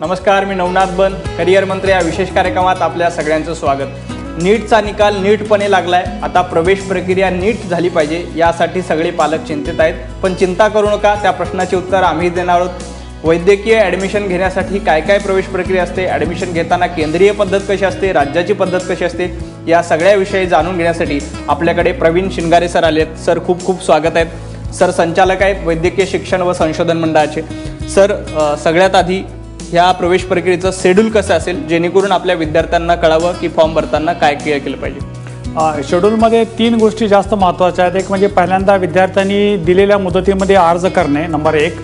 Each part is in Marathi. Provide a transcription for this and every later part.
नमस्कार मी नवनाथ बन करिअर मंत्री या विशेष कार्यक्रमात आपल्या सगळ्यांचं स्वागत. नीटचा निकाल नीटपणे लागलाय. आता प्रवेश प्रक्रिया नीट झाली पाहिजे यासाठी सगळे पालक चिंतित आहेत. पण चिंता करू नका त्या प्रश्नाचे उत्तर आम्ही देणार आहोत. वैद्यकीय ॲडमिशन घेण्यासाठी काय काय प्रवेश प्रक्रिया असते? ॲडमिशन घेताना केंद्रीय पद्धत कशी असते? राज्याची पद्धत कशी असते? या सगळ्या विषयी जाणून घेण्यासाठी आपल्याकडे प्रवीण शिंगारे सर आले आहेत. सर खूप खूप स्वागत आहेत सर संचालक आहेत वैद्यकीय शिक्षण व संशोधन मंडळाचे. सर सगळ्यात आधी ह्या प्रवेश प्रक्रियेचं शेड्यूल कसं असेल? जेणेकरून आपल्या विद्यार्थ्यांना कळावं की फॉर्म भरताना काय के- केलं पाहिजे. शेड्यूलमध्ये तीन गोष्टी जास्त महत्त्वाच्या आहेत. एक म्हणजे पहिल्यांदा विद्यार्थ्यांनी दिलेल्या मुदतीमध्ये अर्ज करणे नंबर एक.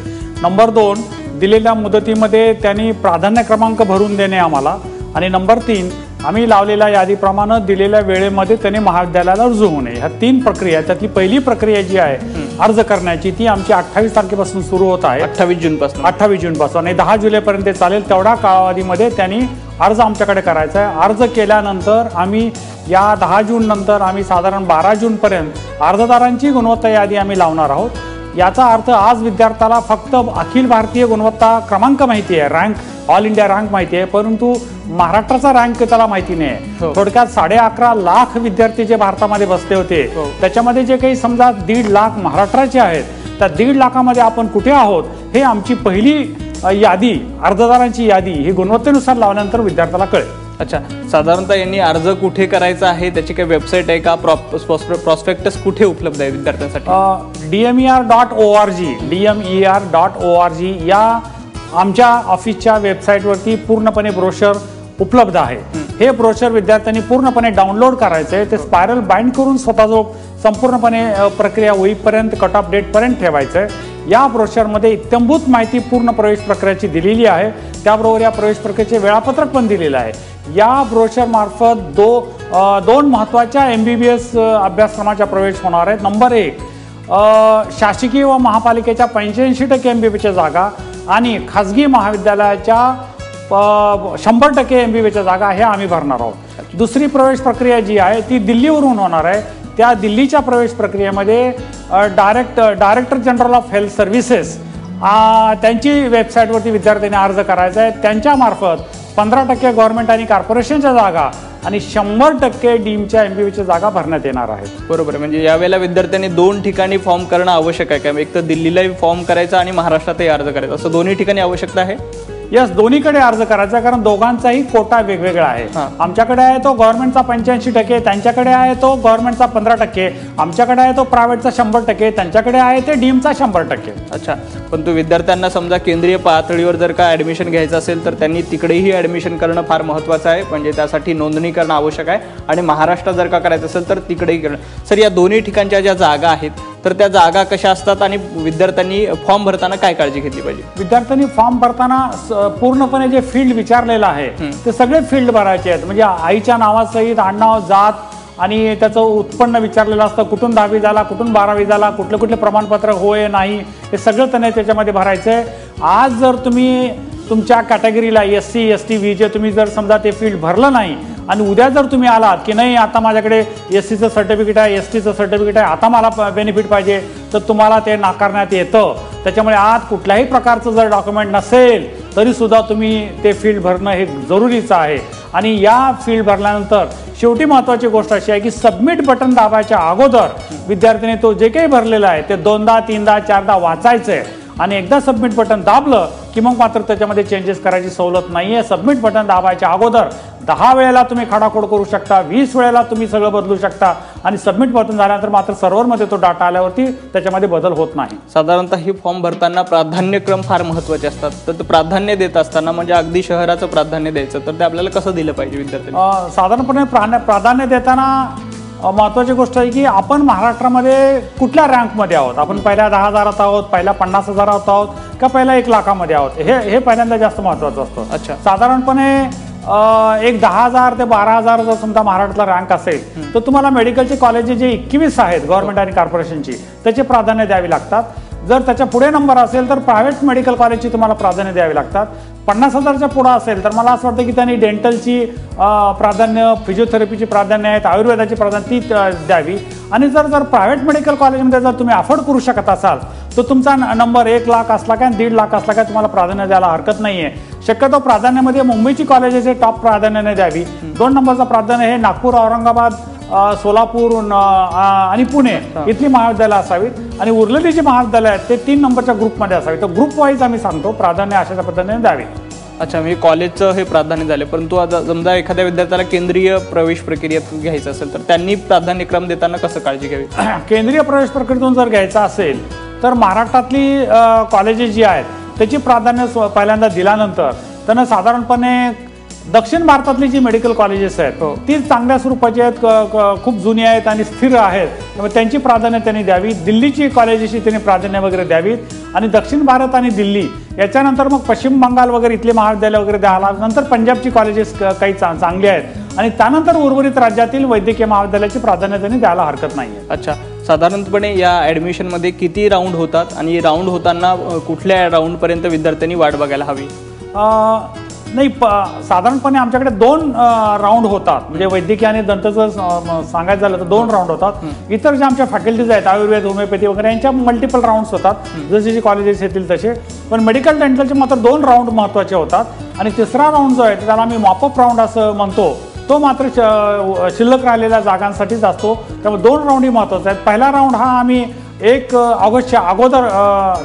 नंबर दोन दिलेल्या मुदतीमध्ये त्यांनी प्राधान्य क्रमांक भरून देणे आम्हाला. आणि नंबर तीन आम्ही लावलेल्या यादीप्रमाणे दिलेल्या वेळेमध्ये त्यांनी महाविद्यालयाला रुजू होणे. ह्या तीन प्रक्रिया. त्यातली पहिली प्रक्रिया जी आहे अर्ज करण्याची ती आमची अठ्ठावीस तारखेपासून सुरू होत आहे. अठ्ठावीस जूनपासून. अठ्ठावीस जूनपासून. आणि दहा जुलैपर्यंत ते चालेल तेवढ्या कालावधीमध्ये त्यांनी अर्ज आमच्याकडे करायचा आहे. अर्ज केल्यानंतर आम्ही या दहा जून नंतर आम्ही साधारण बारा जूनपर्यंत अर्जदारांची गुणवत्ता यादी आम्ही लावणार आहोत. याचा अर्थ आज विद्यार्थ्याला फक्त अखिल भारतीय गुणवत्ता क्रमांक माहिती आहे रँक ऑल इंडिया रँक माहिती आहे परंतु महाराष्ट्राचा रँक त्याला माहिती नाही हो. थोडक्यात साडे अकरा लाख विद्यार्थी जे भारतामध्ये बसले होते हो. त्याच्यामध्ये जे काही समजा दीड लाख महाराष्ट्राचे आहेत त्या दीड लाखामध्ये आपण कुठे आहोत हे आमची पहिली यादी अर्जदारांची यादी ही गुणवत्तेनुसार लावल्यानंतर विद्यार्थ्याला कळेल अच्छा साधारणतः यांनी अर्ज कुठे करायचा आहे त्याची काही वेबसाईट आहे का प्रॉस्पेक्टस कुठे उपलब्ध आहे विद्यार्थ्यांसाठी D M E R dot O R G D M E R dot O R G या आमच्या ऑफिसच्या वेबसाईटवरती पूर्णपणे ब्रोशर उपलब्ध आहे. हे ब्रोशर विद्यार्थ्यांनी पूर्णपणे डाउनलोड करायचं आहे ते स्पायरल बाइंड करून स्वतःजवळ संपूर्णपणे प्रक्रिया होईपर्यंत कट ऑफ डेटपर्यंत ठेवायचं आहे या ब्रोशरमध्ये इत्यंभूत माहिती पूर्ण प्रवेश प्रक्रियेची दिलेली आहे. त्याबरोबर या प्रवेश प्रक्रियेचे वेळापत्रक पण दिलेलं आहे. या ब्रोशरमार्फत दो दोन महत्त्वाच्या एम बी बी एस अभ्यासक्रमाच्या प्रवेश होणार आहेत. नंबर एक शासकीय व महापालिकेच्या पंच्याऐंशी टक्के एम बी बीच्या जागा आणि खाजगी महाविद्यालयाच्या प- शंभर टक्के एम बी बीच्या जागा हे आम्ही भरणार आहोत. दुसरी प्रवेश प्रक्रिया जी आहे ती दिल्लीवरून होणार आहे. त्या दिल्लीच्या प्रवेश प्रक्रियेमध्ये direct director general of health services त्यांची वेबसाईटवरती विद्यार्थ्यांनी अर्ज करायचा आहे. त्यांच्यामार्फत पंधरा टक्के गव्हर्नमेंट आणि कॉर्पोरेशनच्या जागा आणि शंभर टक्के डीमच्या एम बी बीच्या जागा भरण्यात येणार आहेत बरोबर आहे. म्हणजे यावेळेला विद्यार्थ्यांनी दोन ठिकाणी फॉर्म करणं आवश्यक आहे. का एक तर दिल्लीलाही फॉर्म करायचा आणि महाराष्ट्रातही अर्ज करायचा. असं दोन्ही ठिकाणी आवश्यकता आहे? यस दोन्हीकडे अर्ज करायचा कारण दोघांचाही कोटा वेगवेगळा आहे. आमच्याकडे आहे तो गव्हर्नमेंटचा पंच्याऐंशी टक्के त्यांच्याकडे आहे तो गव्हर्नमेंटचा पंधरा टक्के आमच्याकडे आहे तो प्रायव्हेटचा शंभर टक्के त्यांच्याकडे आहे ते डीमचा शंभर टक्के. अच्छा पण तो विद्यार्थ्यांना समजा केंद्रीय पातळीवर जर का ॲडमिशन घ्यायचं असेल तर त्यांनी तिकडेही ॲडमिशन करणं फार महत्त्वाचं आहे म्हणजे त्यासाठी नोंदणी करणं आवश्यक आहे. आणि महाराष्ट्रात जर का करायचं असेल तर तिकडेही करणं. सर या दोन्ही ठिकाणच्या ज्या जागा आहेत तर त्या जागा कशा असतात आणि विद्यार्थ्यांनी फॉर्म भरताना काय काळजी घेतली पाहिजे? विद्यार्थ्यांनी फॉर्म भरताना पूर्णपणे जे फील्ड विचारलेलं आहे ते सगळे फील्ड भरायचे आहेत. म्हणजे आईच्या नावासहित आडनाव जात आणि त्याचं उत्पन्न विचारलेलं असतं. कुठून दहावी झाला कुठून बारावी झाला कुठले कुठले प्रमाणपत्र होय नाही हे सगळं त्यांनी त्याच्यामध्ये भरायचं आहे आज जर तुम्ही तुमच्या कॅटेगरीला S C S T V J तुम्ही जर समजा ते फील्ड भरलं नाही आणि उद्या जर तुम्ही आलात की नाही आता माझ्याकडे एस सीचं सर्टिफिकेट आहे एस टीचं सर्टिफिकेट आहे आता मला बेनिफिट पाहिजे तर तुम्हाला ते नाकारण्यात येतं. त्याच्यामुळे आज कुठल्याही प्रकारचं जर डॉक्युमेंट नसेल तरीसुद्धा तुम्ही ते फील्ड भरणं हे जरुरीचं आहे. आणि या फील्ड भरल्यानंतर शेवटी महत्त्वाची गोष्ट अशी आहे की सबमिट बटन दाबायच्या अगोदर विद्यार्थ्यांनी तो जे काही भरलेला आहे ते दोनदा तीनदा चारदा वाचायचं आहे आणि एकदा सबमिट बटन दाबलं की मग मात्र त्याच्यामध्ये चेंजेस करायची सवलत नाही आहे सबमिट बटन दाबायच्या अगोदर दहा वेळेला तुम्ही खाडाखोड करू शकता वीस वेळेला तुम्ही सगळं बदलू शकता आणि सबमिट बटन झाल्यानंतर मात्र सर्व्हरमध्ये तो डाटा आल्यावरती त्याच्यामध्ये बदल होत नाही. साधारणतः ही फॉर्म भरताना प्राधान्यक्रम फार महत्त्वाचे असतात. तर ते प्राधान्य देत असताना म्हणजे अगदी शहराचं प्राधान्य द्यायचं. तर ते आपल्याला कसं दिलं पाहिजे विद्यार्थ्यांनी? अ, साधारणपणे प्राण्या प्राधान्य देताना महत्त्वाची गोष्ट आहे की आपण महाराष्ट्रामध्ये कुठल्या रँकमध्ये आहोत? आपण पहिल्या दहा हजारात आहोत पहिल्या पन्नास हजारात आहोत का पहिल्या एक लाखामध्ये आहोत? हे हे पहिल्यांदा जास्त महत्त्वाचं असतं. अच्छा. साधारणपणे एक दहा हजार ते बारा हजार जर समजा महाराष्ट्रातला रँक असेल तर तुम्हाला मेडिकलचे कॉलेजेस जे एकवीस आहेत गव्हर्नमेंट आणि कॉर्पोरेशनची त्याचे प्राधान्य द्यावी लागतात. जर त्याच्या पुढे नंबर असेल तर प्रायव्हेट मेडिकल कॉलेजची तुम्हाला प्राधान्य द्यावी लागतात. पन्नास हजारच्या पुढं असेल तर मला असं वाटतं की त्यांनी डेंटलची प्राधान्य फिजिओथेरपीची प्राधान्य आहेत आयुर्वेदाची प्राधान्य ती द्यावी. आणि जर जर प्रायव्हेट मेडिकल कॉलेजमध्ये जर तुम्ही अफोर्ड करू शकत असाल तो तुमचा नंबर एक लाख असला काय दीड लाख असला काय तुम्हाला प्राधान्य द्यायला हरकत नाहीये. शक्यतो प्राधान्यामध्ये मुंबईची कॉलेजेस हे टॉप प्राधान्याने द्यावी. दोन नंबरचं प्राधान्य हे नागपूर औरंगाबाद सोलापूर आणि पुणे इथली महाविद्यालय असावीत. आणि उरलेली जी महाविद्यालय आहेत ते तीन नंबरच्या ग्रुपमध्ये असावी तर ग्रुप वाईज आम्ही सांगतो प्राधान्य अशा पद्धतीने द्यावे. अच्छा म्हणजे कॉलेजचं हे प्राधान्य झाले परंतु आता समजा एखाद्या विद्यार्थ्याला केंद्रीय प्रवेश प्रक्रियेत घ्यायचं असेल तर त्यांनी प्राधान्यक्रम देताना कसं काळजी घ्यावी? केंद्रीय प्रवेश प्रक्रियेतून जर घ्यायचा असेल तर महाराष्ट्रातली कॉलेजेस जी आहेत त्याची प्राधान्य स्व- पहिल्यांदा दिल्यानंतर त्यांना साधारणपणे दक्षिण भारतातली जी मेडिकल कॉलेजेस आहेत हो. ती चांगल्या स्वरूपाची आहेत खूप जुनी आहेत आणि स्थिर आहेत. त्यामुळे त्यांची प्राधान्य त्यांनी द्यावी. दिल्लीची कॉलेजेसची त्यांनी प्राधान्य वगैरे द्यावीत. आणि दक्षिण भारत आणि दिल्ली याच्यानंतर मग पश्चिम बंगाल वगैरे इथले महाविद्यालय वगैरे द्यायला नंतर पंजाबची कॉलेजेस काही चा- चांगली आहेत. आणि त्यानंतर उर्वरित राज्यातील वैद्यकीय महाविद्यालयाची प्राधान्य त्यांनी द्यायला हरकत नाही अच्छा. साधारणपणे या ॲडमिशनमध्ये किती राऊंड होतात आणि राऊंड होताना कुठल्या राऊंडपर्यंत विद्यार्थ्यांनी वाट बघायला हवी? नाही प साधारणपणे आमच्याकडे दोन राऊंड होतात. म्हणजे वैद्यकीय आणि दंतचं सांगायचं झालं तर दोन राऊंड होतात. इतर ज्या आमच्या फॅकल्टीज आहेत आयुर्वेद होमिओपॅथी वगैरे यांच्या मल्टिपल राऊंड्स होतात. जसे जे कॉलेजेस येतील तसे. पण मेडिकल डेंटलचे मात्र दोन राऊंड महत्त्वाचे होतात. आणि तिसरा राऊंड जो आहे त्याला आम्ही मॉपअप राऊंड असं म्हणतो. तो मात्र श- शिल्लक राहिलेल्या जागांसाठीच असतो. त्यामुळे दोन राऊंडही महत्त्वाचे आहेत. पहिला राऊंड हा आम्ही एक ऑगस्टच्या अगोदर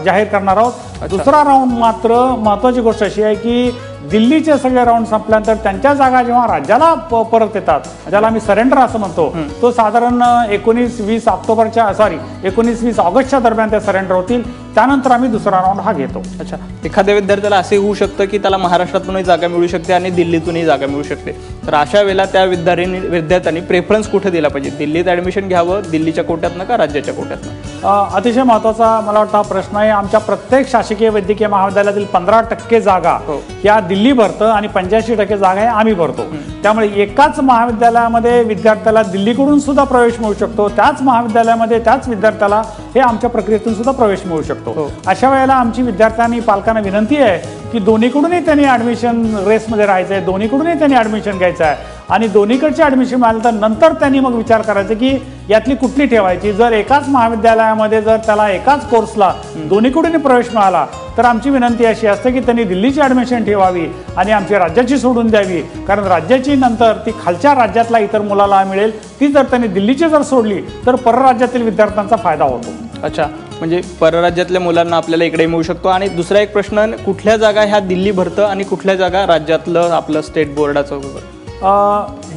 जाहीर करणार आहोत. दुसरा राऊंड मात्र महत्वाची गोष्ट अशी आहे की दिल्लीचे सगळे राऊंड संपल्यानंतर त्यांच्या जागा जेव्हा राज्याला परत येतात ज्याला आम्ही सरेंडर असं म्हणतो तो साधारण एकोणीस वीस ऑक्टोबरच्या सॉरी एकोणीस वीस ऑगस्टच्या दरम्यान ते सरेंडर होतील. त्यानंतर आम्ही दुसरा राऊंड हा घेतो. अच्छा. एखाद्या विद्यार्थ्याला असे होऊ शकतं की त्याला महाराष्ट्रातूनही जागा मिळू शकते आणि दिल्लीतूनही जागा मिळू शकते. तर अशा वेळेला त्या विद्यार्थ्यांनी विद्यार्थ्यांनी प्रेफरन्स कुठे दिला पाहिजे? दिल्लीत ॲडमिशन घ्यावं दिल्लीच्या कोट्यातनं का राज्याच्या कोट्यातनं? अतिशय महत्त्वाचा मला वाटतं प्रश्न आहे. आमच्या प्रत्येक शासकीय वैद्यकीय महाविद्यालयातील पंधरा टक्के जागा हो. या दिल्ली भरतं आणि पंच्याऐंशी टक्के जागा हे आम्ही भरतो. त्यामुळे एकाच महाविद्यालयामध्ये विद्यार्थ्याला दिल्लीकडून सुद्धा प्रवेश मिळू शकतो. त्याच महाविद्यालयामध्ये त्याच विद्यार्थ्याला हे आमच्या प्रक्रियेतून सुद्धा प्रवेश मिळू शकतो. हो. अशा वेळेला आमची विद्यार्थ्यांनी पालकांना विनंती आहे की दोन्हीकडूनही त्यांनी ऍडमिशन रेसमध्ये राहायचं आहे दोन्हीकडूनही त्यांनी ऍडमिशन घ्यायचं आहे आणि दोन्हीकडचे ऍडमिशन मिळालं तर नंतर त्यांनी मग विचार करायचा की यातली कुठली ठेवायची? जर एकाच महाविद्यालयामध्ये जर त्याला एकाच कोर्सला दोन्हीकडूनही प्रवेश मिळाला तर आमची विनंती अशी असते की त्यांनी दिल्लीची ऍडमिशन ठेवावी आणि आमची राज्याची सोडून द्यावी. कारण राज्याची नंतर ती खालच्या राज्यातला इतर मुलाला मिळेल. ती जर त्यांनी दिल्लीची जर सोडली तर परराज्यातील विद्यार्थ्यांचा फायदा होतो. अच्छा. म्हणजे परराज्यातल्या मुलांना आपल्याला इकडे मिळू शकतो. आणि दुसरा एक प्रश्न कुठल्या जागा ह्या दिल्ली भरतं आणि कुठल्या जागा राज्यातलं आपलं स्टेट बोर्डाचं?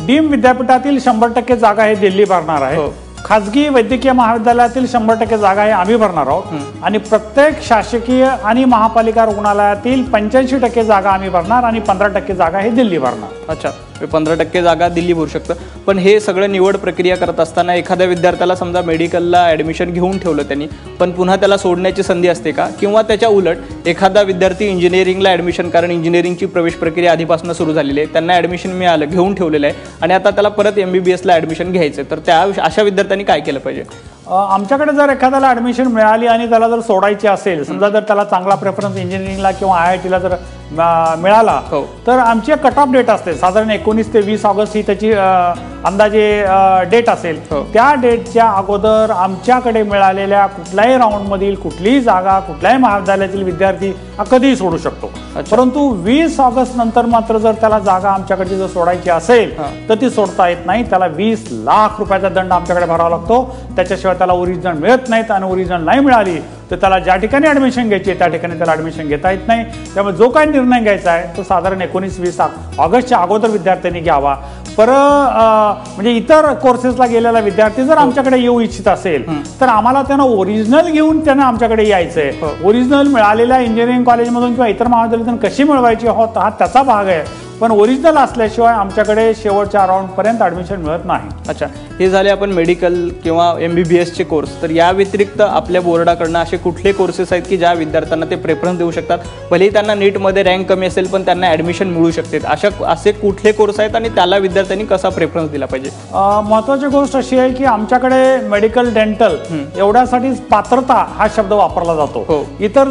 डीम विद्यापीठातील शंभर टक्के जागा हे दिल्ली भरणार आहे. हो. खाजगी वैद्यकीय महाविद्यालयातील शंभर टक्के जागा हे आम्ही भरणार आहोत. आणि प्रत्येक शासकीय आणि महापालिका रुग्णालयातील पंच्याऐंशी टक्के जागा आम्ही भरणार आणि पंधरा टक्के जागा हे दिल्ली भरणार. अच्छा पंधरा टक्के जागा दिल्ली भरू शकतं. पण हे सगळं निवड प्रक्रिया करत असताना एखाद्या विद्यार्थ्याला समजा मेडिकलला ॲडमिशन घेऊन ठेवलं त्यांनी पण पुन्हा त्याला सोडण्याची संधी असते का? किंवा त्याच्या उलट एखादा विद्यार्थी इंजिनिअरिंगला ॲडमिशन कारण इंजिनिअरिंगची प्रवेश प्रक्रिया आधीपासून सुरू झालेली आहे त्यांना ॲडमिशन मिळालं घेऊन ठेवलेलं आहे आणि आता त्याला परत एम बी बी एसला ॲडमिशन घ्यायचं तर त्या अशा विद्यार्थ्यांनी काय केलं पाहिजे? आमच्याकडे जर एखाद्याला ऍडमिशन मिळाली आणि त्याला जर सोडायची असेल समजा जर त्याला चांगला प्रेफरन्स इंजिनिअरिंगला किंवा आय आय टीला जर मिळाला हो. तर आमची कट ऑफ डेट असते साधारण एकोणीस ते वीस ऑगस्ट ही त्याची अंदाजे डेट असेल हो. त्या डेटच्या अगोदर आमच्याकडे मिळालेल्या कुठल्याही राऊंडमधील कुठलीही जागा कुठल्याही महाविद्यालयातील विद्यार्थी हा कधीही सोडू शकतो. परंतु वीस ऑगस्ट नंतर मात्र जर त्याला जागा आमच्याकडची जर सोडायची असेल. तर ती सोडता येत नाही त्याला वीस लाख रुपयाचा दंड आमच्याकडे भरावा लागतो त्याच्याशिवाय त्याला ओरिजिनल मिळत नाहीत आणि ओरिजिनल नाही मिळाली तर त्याला ज्या ठिकाणी ऍडमिशन घ्यायची आहे, त्या ठिकाणी त्याला ऍडमिशन घेता येत नाही. त्यामुळे जो काही निर्णय घ्यायचा आहे तो साधारण एकोणीस वीस ऑगस्टच्या अगोदर विद्यार्थ्यांनी घ्यावा. पर म्हणजे इतर कोर्सेसला गेलेला विद्यार्थी जर आमच्याकडे येऊ इच्छित असेल तर आम्हाला त्यांना ओरिजिनल घेऊन त्यांना आमच्याकडे यायचंय. ओरिजिनल मिळालेल्या इंजिनिअरिंग कॉलेजमधून किंवा इतर महाविद्यालयातून कशी मिळवायची हो हा त्याचा भाग आहे. पण ओरिजिनल असल्याशिवाय आमच्याकडे शेवटच्या राऊंड पर्यंत ऍडमिशन मिळत नाही. अच्छा हे झाले आपण मेडिकल किंवा एम बी बी एसचे कोर्स तर या व्यतिरिक्त आपल्या बोर्डाकडनं असे कुठले कोर्सेस आहेत की ज्या विद्यार्थ्यांना ते प्रेफरन्स देऊ शकतात? भलेही त्यांना नीटमध्ये रँक कमी असेल पण त्यांना ॲडमिशन मिळू शकते. अशा असे कुठले कोर्स आहेत आणि त्याला विद्यार्थ्यांनी कसा प्रेफरन्स दिला पाहिजे? अं, महत्वाची गोष्ट अशी आहे की आमच्याकडे मेडिकल डेंटल एवढ्यासाठी पात्रता हा शब्द वापरला जातो. हो. इतर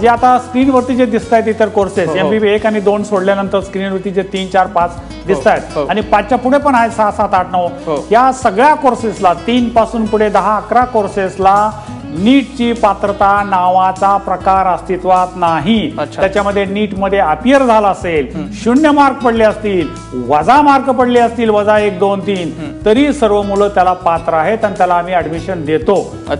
जे आता स्क्रीनवरती जे दिसत आहेत इतर कोर्सेस हो, हो. एमबीबी एक आणि दोन सोडल्यानंतर स्क्रीनवरती जे तीन चार पाच दिसत आहेत हो. आणि पाचच्या पुढे पण आहेत सहा सात आठ नऊ हो. या सगळ्या कोर्सेसला तीन पासून पुढे दहा अकरा कोर्सेसला नीटची पात्रता नावाचा प्रकार अस्तित्वात नाही. त्याच्यामध्ये नीटमध्ये अपियर झाला असेल शून्य मार्क पडले असतील वजा मार्क पडले असतील वजा एक दोन तीन तरी सर्व मुलं त्याला पात्र आहेत आणि त्याला आम्ही ऍडमिशन देतो.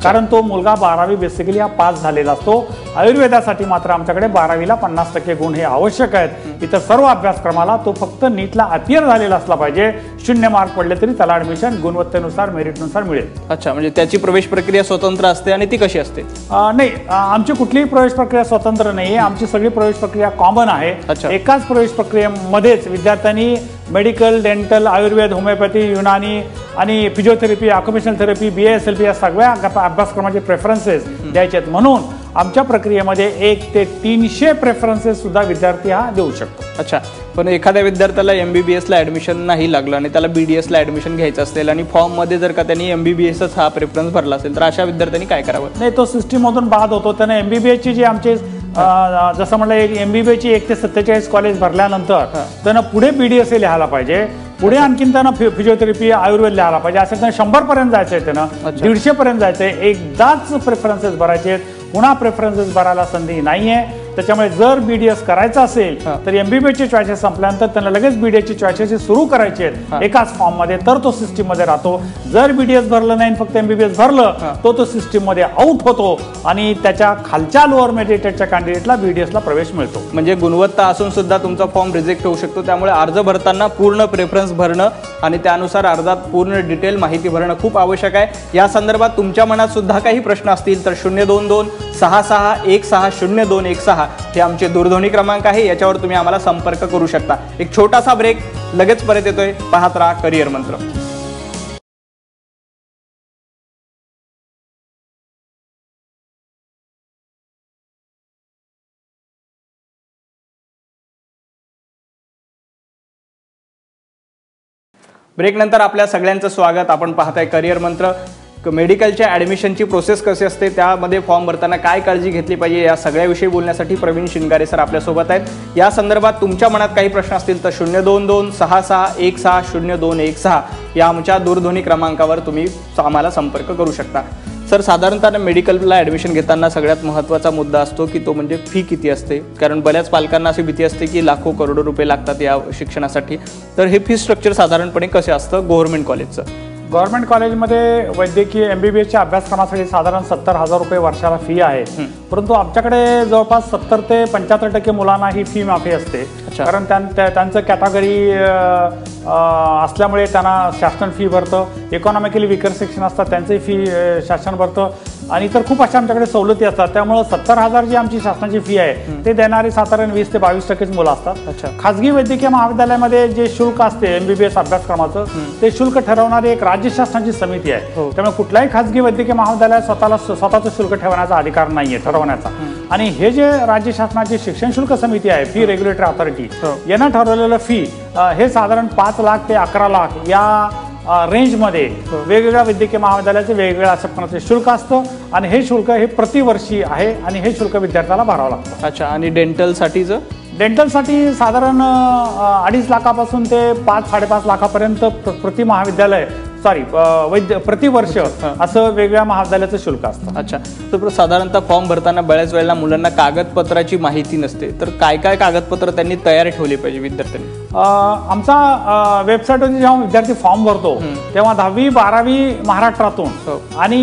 कारण तो मुलगा बारावी बेसिकली हा पास झालेला असतो आयुर्वेदासाठी मात्र आमच्याकडे बारावीला पन्नास टक्के गुण हे आवश्यक आहेत. इतर सर्व अभ्यासक्रमाला तो फक्त नीटला अपियर झालेला असला पाहिजे. शून्य मार्क पडले तरी त्याला ऍडमिशन गुणवत्तेनुसार मेरिटनुसार मिळेल. अच्छा म्हणजे त्याची प्रवेश प्रक्रिया स्वतंत्र असते आणि ती कशी असते? नाही आमची कुठलीही प्रवेश प्रक्रिया स्वतंत्र नाही आमची सगळी प्रवेश प्रक्रिया कॉमन आहे. एकाच प्रवेश प्रक्रियेमध्येच विद्यार्थ्यांनी medical dental Ayurveda homeopathy Unani आणि physiotherapy occupational therapy B S L P या सगळ्या अभ्या- अभ्यासक्रमाचे प्रेफरन्सेस द्यायचे आहेत. म्हणून आमच्या प्रक्रियेमध्ये एक ते तीनशे प्रेफरन्सेस सुद्धा विद्यार्थी हा देऊ शकतो. अच्छा पण एखाद्या विद्यार्थ्याला एम बी बी एसला ॲडमिशन नाही लागलं आणि त्याला बी डी एसला ॲडमिशन घ्यायचं असेल आणि फॉर्ममध्ये जर का त्यांनी एम बी बी एसच हा प्रेफरन्स भरला असेल तर अशा विद्यार्थ्यांनी काय करावं? नाही तो सिस्टीममधून बाद होतो. त्याने एमबीबीएसची जी आमचे जसं म्हटलं एक एमबीबीएसची एक ते सत्तेचाळीस कॉलेज भरल्यानंतर त्यानं पुढे बीडीएस लिहायला पाहिजे. पुढे आणखीन त्यानं फि- फिजिओथेरपी आयुर्वेद लिहायला पाहिजे. असं त्यानं शंभर पर्यंत जायचंय त्यानं अच्छा. दीडशे पर्यंत जायचंय. एकदाच प्रेफरन्सेस भरायचे आहेत. पुन्हा प्रेफरन्सेस भरायला संधी नाही आहे त्याच्यामुळे जर बीडीएस करायचं असेल. तर एमबीबीएसची चॉईसेस संपल्यानंतर त्यांना लगेच बीडीएसची चॉईसेस सुरू करायचे. आहेत एकाच फॉर्ममध्ये तर तो सिस्टीममध्ये राहतो जर बीडीएस भरलं नाही फक्त एमबीबीएस. भरलं तो तो सिस्टीममध्ये आउट होतो आणि त्याच्या खालच्या लोअर मेडिटेटच्या कॅन्डिडेटला बीडीएसला प्रवेश मिळतो म्हणजे गुणवत्ता असून सुद्धा तुमचा फॉर्म रिजेक्ट होऊ शकतो त्यामुळे अर्ज भरताना पूर्ण प्रेफरन्स भरणं आणि त्यानुसार अर्जात पूर्ण डिटेल माहिती भरणं खूप आवश्यक आहे या संदर्भात तुमच्या मनात सुद्धा काही प्रश्न असतील तर शून्य दोन दोन सहा सहा एक सहा शून्य दोन एक सहा हे आमचे दूरध्वनी क्रमांक आहे याच्यावर तुम्ही आम्हाला संपर्क करू शकता. एक छोटासा ब्रेक लगेच परत येतोय. पाहत राहा करिअर मंत्र. ब्रेकनंतर आपल्या सगळ्यांचं स्वागत. आपण पाहताय करिअर मंत्र. मेडिकलच्या ॲडमिशनची प्रोसेस कशी असते त्यामध्ये फॉर्म भरताना काय काळजी घेतली पाहिजे या सगळ्याविषयी बोलण्यासाठी प्रवीण शिंगारे सर आपल्यासोबत आहेत. या संदर्भात तुमच्या मनात काही प्रश्न असतील तर शून्य दोन दोन सहा सहा एक सहा शून्य दोन एक सहा या आमच्या दूरध्वनी क्रमांकावर तुम्ही आम्हाला संपर्क करू शकता. सर साधारणतः मेडिकलला ॲडमिशन घेताना सगळ्यात महत्त्वाचा मुद्दा असतो की तो म्हणजे फी किती असते? कारण बऱ्याच पालकांना अशी भीती असते की लाखो करोडो रुपये लागतात या शिक्षणासाठी. तर हे फी स्ट्रक्चर साधारणपणे कसे असतं? गव्हर्नमेंट कॉलेजचं गव्हर्नमेंट कॉलेजमध्ये वैद्यकीय एमबीबीएसच्या अभ्यासक्रमासाठी साधारण सत्तर हजार रुपये वर्षाला फी आहे. परंतु आमच्याकडे जवळपास सत्तर ते पंच्याहत्तर टक्के मुलांना ही फी माफी असते. कारण त्यां- त्या- त्यांचं कॅटेगरी असल्यामुळे त्यांना शासन फी भरतं. इकॉनॉमिकली विकर सेक्शन असतात त्यांचंही फी शासन भरतं. आणि इतर खूप अशा आमच्याकडे सवलती असतात. त्यामुळं सत्तर हजार जी आमची शासनाची फी आहे ते देणारी साधारण वीस ते बावीस टक्केच मुलं असतात. अच्छा. खाजगी वैद्यकीय महाविद्यालयामध्ये जे शुल्क असते एमबीबीएस अभ्यासक्रमाचं ते शुल्क ठरवणारी एक राज्य शासनाची समिती आहे. हो. त्यामुळे कुठल्याही खाजगी वैद्यकीय महाविद्यालयात स्वतःला स्वतःचं शुल्क ठेवण्याचा अधिकार नाहीये ठरवण्याचा. आणि हे जे राज्य शासनाची शिक्षण शुल्क समिती आहे फी रेग्युलेटरी ऑथॉरिटी हो. यांना ठरवलेलं फी हे साधारण पाच लाख ते अकरा लाख या रेंजमध्ये वेगवेगळ्या वैद्यकीय महाविद्यालयाचे वेगवेगळ्या प्रकारचे शुल्क असतं आणि हे शुल्क हे प्रतिवर्षी आहे आणि हे शुल्क विद्यार्थ्याला भरावं लागतं. अच्छा आणि डेंटलसाठीचं डेंटलसाठी साधारण अडीच लाखापासून ते पाच साडेपाच लाखापर्यंत प्र- प्रति महाविद्यालय सॉरी वैद्य प्रतिवर्ष असं वेगवेगळ्या महाविद्यालयाचं शुल्क असतं. अच्छा. तर साधारणतः फॉर्म भरताना बऱ्याच वेळेला मुलांना कागदपत्राची माहिती नसते. तर काय काय कागदपत्र त्यांनी तयार ठेवली पाहिजे विद्यार्थ्यांनी? आमचा वेबसाईटवरती जेव्हा विद्यार्थी फॉर्म भरतो तेव्हा दहावी बारावी महाराष्ट्रातून हो. आणि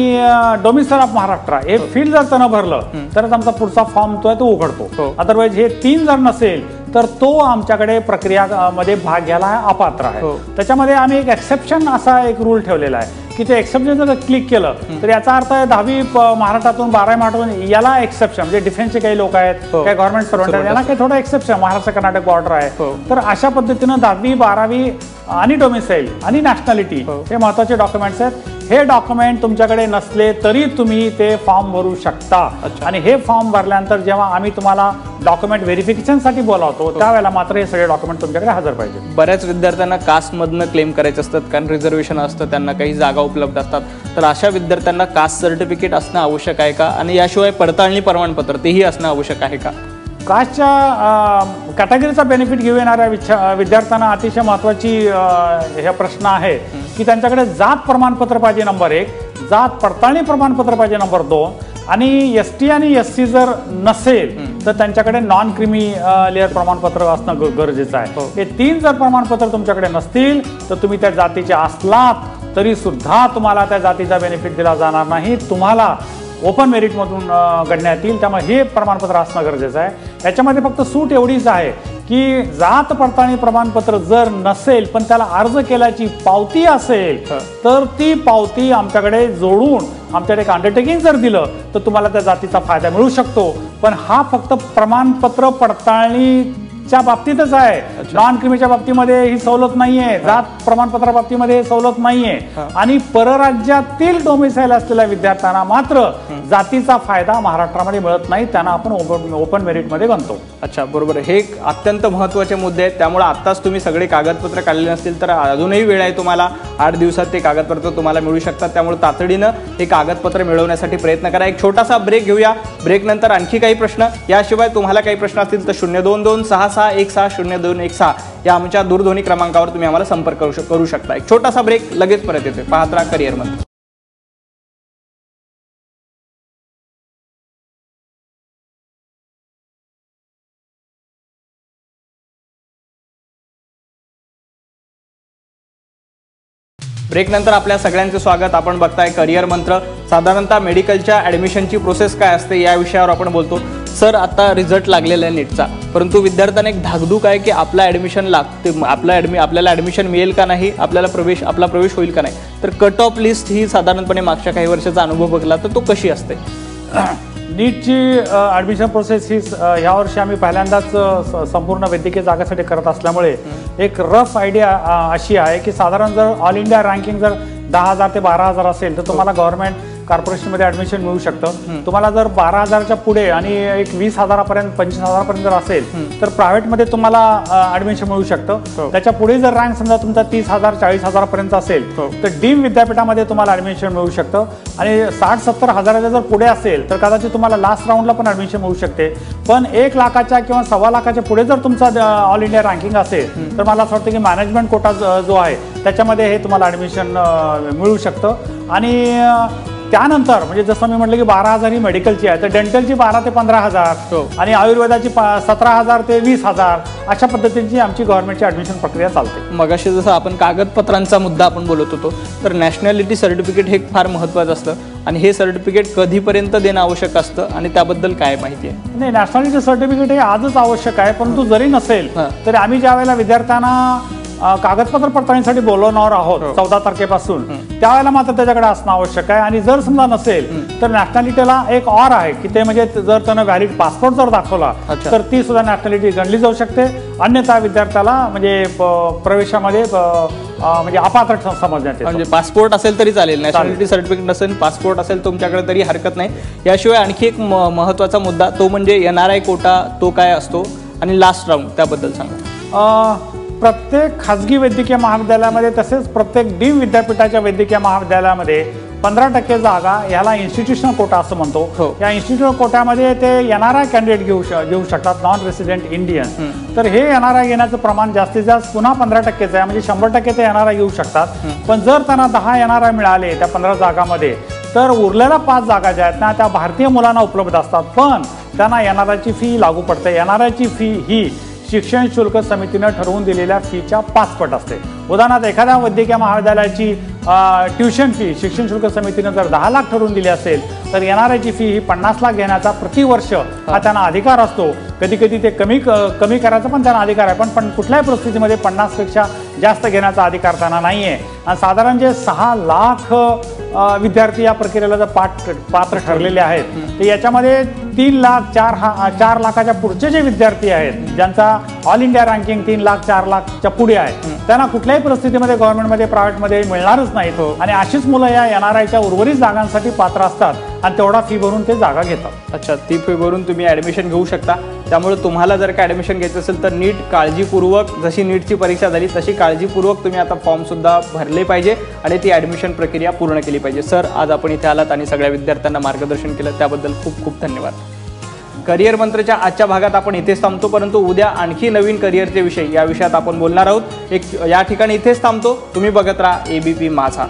डोमिसाईल ऑफ महाराष्ट्र. हे. फील्ड जर त्यानं भरलं तरच आमचा पुढचा फॉर्म तो आहे तो उघडतो. हो. अदरवाईज हे तीन जर नसेल तर तो आमच्याकडे प्रक्रिया मध्ये भाग घ्यायला अपात्र आहे हो. त्याच्यामध्ये आम्ही एक एक्सेप्शन असा एक रूल ठेवलेला आहे की ते एक्सेप्शन जर क्लिक केलं तर याचा अर्थ आहे दहावी महाराष्ट्रातून बारावी महाराष्ट्रातून याला एक्सेप्शन म्हणजे डिफेन्सचे काही लोक आहेत हो. काही गव्हर्नमेंट सर्वंट आहेत यांना काही थोडं एक्सेप्शन महाराष्ट्र कर्नाटक बॉर्डर आहे हो. तर अशा पद्धतीनं दहावी बारावी आणि डोमिसाईल आणि नॅशनॅलिटी हो. हे महत्त्वाचे डॉक्युमेंट्स आहेत हे डॉक्युमेंट तुमच्याकडे नसले तरी तुम्ही ते फॉर्म भरू शकता. अच्छा. आणि हे फॉर्म भरल्यानंतर जेव्हा आम्ही तुम्हाला डॉक्युमेंट व्हेरिफिकेशनसाठी बोलावतो त्यावेळेला मात्र हे सगळे डॉक्युमेंट तुमच्याकडे हजर पाहिजे. बऱ्याच विद्यार्थ्यांना कास्टमधनं क्लेम करायचं असतात कारण रिझर्वेशन असतं त्यांना काही जागा उपलब्ध असतात. तर अशा विद्यार्थ्यांना कास्ट सर्टिफिकेट असणं आवश्यक आहे का? आणि याशिवाय पडताळणी प्रमाणपत्र तेही असणं आवश्यक आहे का? कास्टच्या कॅटेगरीचा बेनिफिट घेऊ येणाऱ्या विच्छा- विद्यार्थ्यांना अतिशय महत्वाची अ, हे प्रश्न आहे की त्यांच्याकडे जात प्रमाणपत्र पाहिजे नंबर एक जात पडताळणी प्रमाणपत्र पाहिजे नंबर दोन आणि एस टी आणि एस सी जर नसेल तर त्यांच्याकडे नॉन क्रिमी लेअर प्रमाणपत्र असणं ग- गरजेचं हो. आहे. हे. तीन जर प्रमाणपत्र तुमच्याकडे नसतील तर तुम्ही त्या जातीचे असलात तरी सुद्धा तुम्हाला त्या जातीचा बेनिफिट दिला जाणार नाही. तुम्हाला ओपन मेरिटमधून अ, गणण्यात येईल. त्यामुळे हे प्रमाणपत्र असणं गरजेचं आहे. याच्यामध्ये फक्त सूट एवढीच आहे की जात पडताळणी प्रमाणपत्र जर नसेल पण त्याला अर्ज केल्याची पावती असेल. तर ती पावती आमच्याकडे जोडून आमच्याकडे एक अंडरटेकिंग जर दिलं तर तुम्हाला त्या जातीचा फायदा मिळू शकतो. पण हा फक्त प्रमाणपत्र पडताळणीच्या बाबतीतच आहे. नॉन क्रिमीच्या बाबतीमध्ये ही सवलत नाहीये. जात प्रमाणपत्रा बाबतीमध्ये ही सवलत नाहीये. आणि परराज्यातील डोमिसाईल असलेल्या विद्यार्थ्यांना मात्र जातीचा फायदा महाराष्ट्रामध्ये मिळत नाही. त्यांना आपण ओपन ओपन मेरिटमध्ये गणतो. अच्छा बरोबर. हे एक अत्यंत महत्त्वाचे मुद्दे आहेत. त्यामुळे आत्ताच तुम्ही सगळे कागदपत्र काढले नसतील तर अजूनही वेळ आहे तुम्हाला. आठ दिवसात ते कागदपत्र तुम्हाला मिळू शकतात. त्यामुळे तातडीनं हे कागदपत्र मिळवण्यासाठी प्रयत्न करा. एक छोटासा ब्रेक घेऊया. ब्रेक नंतर आणखी काही प्रश्न. याशिवाय तुम्हाला काही प्रश्न असतील तर शून्य दोन दोन सहा सहा एक सहा शून्य दोन एक सहा. या आमच्या दूरध्वनी क्रमांकावर तुम्ही आम्हाला संपर्क करू शक करू शकता. एक छोटासा ब्रेक लगेच परत येतोय. पाहत राहा करिअरमध्ये ब्रेक नंतर आपल्या सगळ्यांचे स्वागत. आपण बघताय करिअर मंत्र. साधारणतः मेडिकलच्या ॲडमिशनची प्रोसेस काय असते या विषयावर आपण बोलतो. सर आता रिझल्ट लागलेला आहे नीटचा. परंतु विद्यार्थ्यांना एक धाकधूक आहे की आपलं ॲडमिशन लागते आपलं ॲडमि आपल्याला ॲडमिशन मिळेल का नाही आपल्याला प्रवेश आपला प्रवेश होईल का नाही. तर कट ऑफ लिस्ट ही साधारणपणे मागच्या काही वर्षाचा अनुभव बघला तर तो कशी असते? नीटची ॲडमिशन प्रोसेस ही ह्या वर्षी आम्ही पहिल्यांदाच संपूर्ण वैद्यकीय जागासाठी करत असल्यामुळे एक रफ आयडिया अशी आहे की साधारण जर ऑल इंडिया रँकिंग जर दहा हजार ते बारा हजार असेल तर तुम्हाला गव्हर्नमेंट कॉर्पोरेशनमध्ये ॲडमिशन मिळू शकतं. तुम्हाला जर बारा हजारच्या पुढे आणि एक वीस हजारापर्यंत पंचवीस हजारापर्यंत जर असेल तर प्रायव्हेटमध्ये तुम्हाला ॲडमिशन मिळू हो. शकतं त्याच्या पुढे जर रँक समजा तुमचा तीस हजार चाळीस हजारापर्यंत असेल हो. तर डीम विद्यापीठामध्ये तुम्हाला ॲडमिशन मिळू शकतं. आणि साठ सत्तर हजाराच्या जर पुढे असेल तर कदाचित तुम्हाला लास्ट राऊंडला पण ॲडमिशन मिळू शकते. पण एक लाखाच्या किंवा सव्वा लाखाच्या पुढे जर तुमचा ऑल इंडिया रँकिंग असेल तर मला असं वाटतं की मॅनेजमेंट कोटा ज- आहे त्याच्यामध्ये हे तुम्हाला ॲडमिशन मिळू शकतं. आणि त्यानंतर म्हणजे जसं मी म्हटलं की बारा हजार ही मेडिकलची आहे तर डेंटलची बारा ते पंधरा हो. हजार आणि आयुर्वेदाची सतरा हजार ते वीस हजार अशा पद्धतीची आमची गव्हर्नमेंटची ॲडमिशन प्रक्रिया चालते मगाशी जसं आपण कागदपत्रांचा मुद्दा आपण बोलत होतो तर नॅशनॅलिटी सर्टिफिकेट हे फार महत्त्वाचं असतं आणि हे सर्टिफिकेट कधीपर्यंत देणं आवश्यक असतं आणि त्याबद्दल काय माहिती आहे नाही नॅशनॅलिटी सर्टिफिकेट हे आजच आवश्यक आहे परंतु जरी नसेल हां. तरी आम्ही ज्या वेळेला विद्यार्थ्यांना कागदपत्र पडताळणीसाठी बोलवणार आहोत हो. चौदा तारखेपासून. त्यावेळेला मात्र त्याच्याकडे असणं आवश्यक आहे. आणि जर समजा नसेल तर नॅशनॅलिटीला एक ऑर आहे की ते म्हणजे जर त्यानं व्हॅलिड पासपोर्ट जर दाखवला. तर ती सुद्धा नॅशनॅलिटी गणली जाऊ शकते. अन्यथा विद्यार्थ्याला म्हणजे प्रवेशामध्ये म्हणजे अपात्र समजण्यात येतं. म्हणजे पासपोर्ट असेल तरी चालेल. नॅशनॅलिटी सर्टिफिकेट नसेल पासपोर्ट असेल तुमच्याकडे तरी हरकत नाही. याशिवाय आणखी एक म- महत्त्वाचा मुद्दा तो म्हणजे एन आर आय कोटा तो काय असतो? आणि लास्ट राऊंड त्याबद्दल सांगा. प्रत्येक खाजगी वैद्यकीय महाविद्यालयामध्ये तसेच प्रत्येक डीम विद्यापीठाच्या वैद्यकीय महाविद्यालयामध्ये पंधरा टक्के जागा याला इन्स्टिट्यूशनल कोटा असं हो. म्हणतो या इन्स्टिट्यूशनल कोट्यामध्ये ते येणारा कॅन्डिडेट घेऊ घेऊ शकतात नॉन रेसिडेंट इंडियन तर हे येणारा घेण्याचं प्रमाण जास्तीत जास्त पुन्हा पंधरा टक्केचं आहे म्हणजे शंभर टक्के ते येणारा घेऊ शकतात. पण जर त्यांना दहा येणारा मिळाले त्या पंधरा जागामध्ये तर उरलेल्या पाच जागा ज्या आहेत ना त्या भारतीय मुलांना उपलब्ध असतात. पण त्यांना येणाऱ्याची फी लागू पडते. येणाऱ्याची फी ही शिक्षण शुल्क समितीनं ठरवून दिलेल्या फीच्या पाचपट असते. उदाहरणार्थ एखाद्या वैद्यकीय महाविद्यालयाची ट्युशन फी शिक्षण शुल्क समितीनं जर दहा लाख ठरवून दिली असेल तर येणाऱ्याची फी ही पन्नास लाख घेण्याचा प्रतिवर्ष हा त्यांना अधिकार असतो. कधी कधी ते कमी क- कमी करायचा पण त्यांना अधिकार आहे पण पण कुठल्याही परिस्थितीमध्ये पन्नासपेक्षा जास्त घेण्याचा अधिकार त्यांना नाही आहे आणि साधारण जे सहा लाख विद्यार्थी या प्रक्रियेला जर पाठ पात्र ठरलेले आहेत तर याच्यामध्ये तीन लाख चार हा चार लाखाच्या पुढचे जे विद्यार्थी आहेत ज्यांचा ऑल इंडिया रँकिंग तीन लाख चार लाखच्या पुढे आहे. त्यांना कुठल्याही परिस्थितीमध्ये गव्हर्नमेंटमध्ये प्रायव्हेटमध्ये मिळणारच नाहीत हो. आणि अशीच मुलं या येणाऱ्याच्या उर्वरित जागांसाठी पात्र असतात आणि तेवढा फी भरून ते जागा घेतात. अच्छा ती फी भरून तुम्ही ॲडमिशन घेऊ शकता. त्यामुळे तुम्हाला जर का ॲडमिशन घ्यायचं असेल तर नीट काळजीपूर्वक जशी नीटची परीक्षा झाली तशी काळजीपूर्वक तुम्ही आता फॉर्मसुद्धा भरले पाहिजे आणि ती ॲडमिशन प्रक्रिया पूर्ण केली पाहिजे. सर आज आपण इथे आलात आणि सगळ्या विद्यार्थ्यांना मार्गदर्शन केलं. त्याबद्दल खूप खूप धन्यवाद. करिअर मंत्रच्या आजच्या भागात आपण इथेच थांबतो परंतु उद्या आणखी नवीन करिअरचे विषय या विषयात आपण बोलणार आहोत. एक या ठिकाणी इथेच थांबतो. तुम्ही बघत राहा एबीपी माझा.